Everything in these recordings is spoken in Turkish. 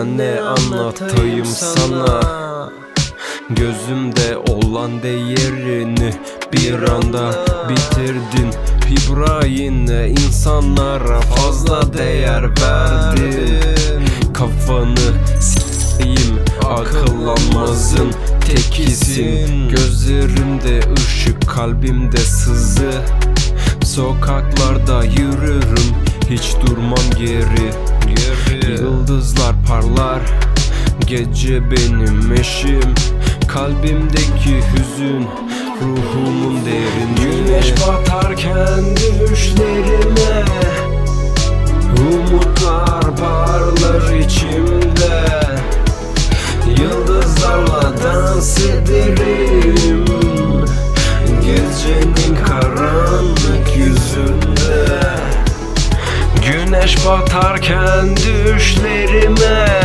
ben ne anlatayım sana? Gözümde olan değerini bir anda bitirdin. İbrahim'le insanlara fazla değer verdin. Kafanı s**eyim akıllanmazın tekisin. Gözlerimde ışık kalbimde sızı. Sokaklarda yürürüm hiç durmam geri Yıldızlar parlar Gece benim eşim. Kalbimdeki hüzün Ruhumun derinliği Güneş batarken düşlerime Güneş batarken düşlerime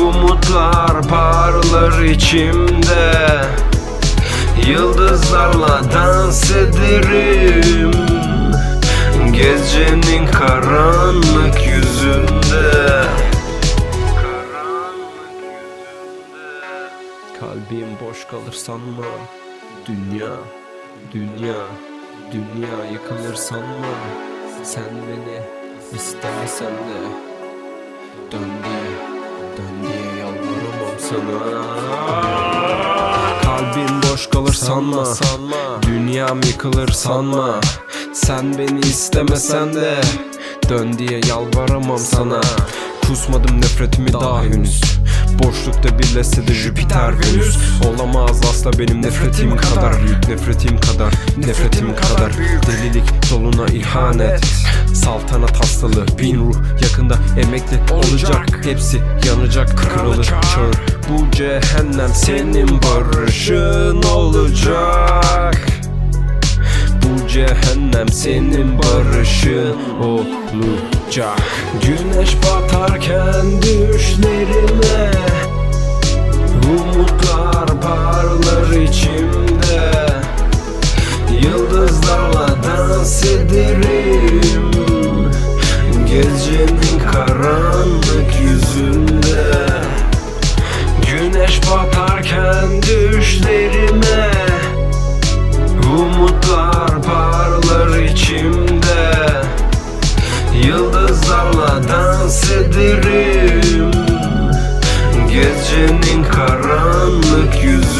Umutlar parlar içimde. Yıldızlarla dans ederim Gecenin karanlık yüzünde. Kalbim boş kalır sanma. Dünya, dünya, dünya yıkılır sanma Sen beni istemesen de Dön diye, dön diye yalvaramam sana. Kalbim boş kalır sanma, sanma Dünyam yıkılır sanma. Sen beni istemesen de Dön diye yalvaramam sana Kusmadım nefretimi daha henüz. Boşlukta birleşse de Jüpiter Venüs. Olamaz asla benim nefretim kadar. Büyük nefretim kadar Nefretim kadar Delilik doluna ihanet. Saltanat hastalığı Bin ruh yakında emekli olacak. Hepsi yanacak kırılır. Çağır Bu cehennem senin barışın olacak. Bu cehennem senin barışın olacak batacak. Güneş batarken düşlerime Umutlar parlar içimde. Yıldızlarla dans ederim Gecenin karanlık yüzünde. Güneş batarken düşlerim Yıldızlarla dans ederim. Gecenin karanlık yüzü